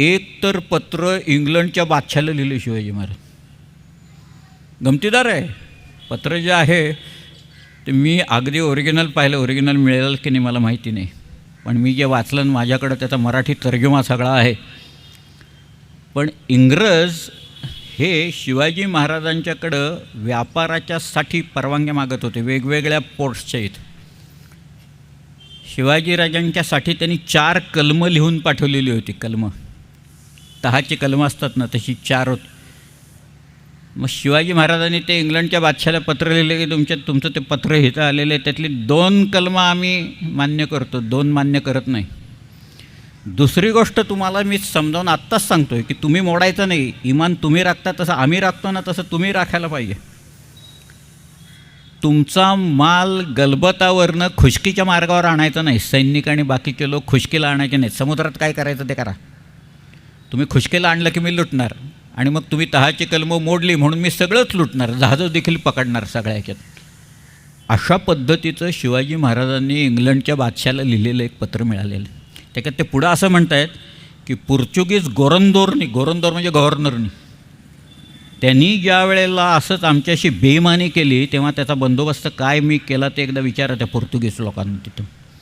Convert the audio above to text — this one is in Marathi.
एक तर पत्र इंग्लंडच्या बादशाला लिहिलं शिवाजी महाराज. गमतीदार आहे. पत्र जे आहे ते मी अगदी ओरिजिनल पाहिलं. ओरिजिनल मिळेल की नाही मला माहिती नाही. पण मी जे वाचलं माझ्याकडं त्याचा मराठी तर्जुमा सगळा आहे. पण इंग्रज हे शिवाजी महाराजांच्याकडं व्यापाराच्यासाठी परवानग्या मागत होते. वेगवेगळ्या पोर्ट्सच्या इथं. शिवाजीराजांच्यासाठी त्यांनी चार कलमं लिहून पाठवलेली होती. कलमं. तहाची कलमं असतात ना तशी चार होती. मग शिवाजी महाराजांनी ते इंग्लंडच्या बादशाला पत्र लिहिले की तुमच्या तुमचं ते पत्र इथं आलेलं आहे त्यातली दोन कलमं आम्ही मान्य करतो दोन मान्य करत नाही. दुसरी गोष्ट तुम्हाला मी समजावून आत्ताच सांगतो आहे की तुम्ही मोडायचं नाही इमान तुम्ही राखता तसं आम्ही राखतो ना तसं तुम्ही राखायला पाहिजे. तुमचा माल गलबतावरनं खुशकीच्या मार्गावर आणायचा नाही सैनिक आणि बाकीचे लोक खुशकीला आणायचे नाहीत समुद्रात काय करायचं ते करा. तुम्ही खुशकेला आणलं की मी लुटणार. आणि मग तुम्ही तहाची कलमं मोडली म्हणून मी सगळंच लुटणार. जहाजं देखील पकडणार सगळ्या ह्याच्यात. अशा पद्धतीचं शिवाजी महाराजांनी इंग्लंडच्या बादशाला लिहिलेलं एक पत्र मिळालेलं आहे. त्याच्यात ते पुढं असं म्हणतायत की पोर्चुगीज गोरंदोरनी गोरंदोर म्हणजे गव्हर्नरनी त्यांनी ज्या वेळेला असंच आमच्याशी बेमानी केली तेव्हा त्याचा बंदोबस्त काय मी केला ते एकदा विचारा त्या पोर्तुगीज लोकांना तिथं.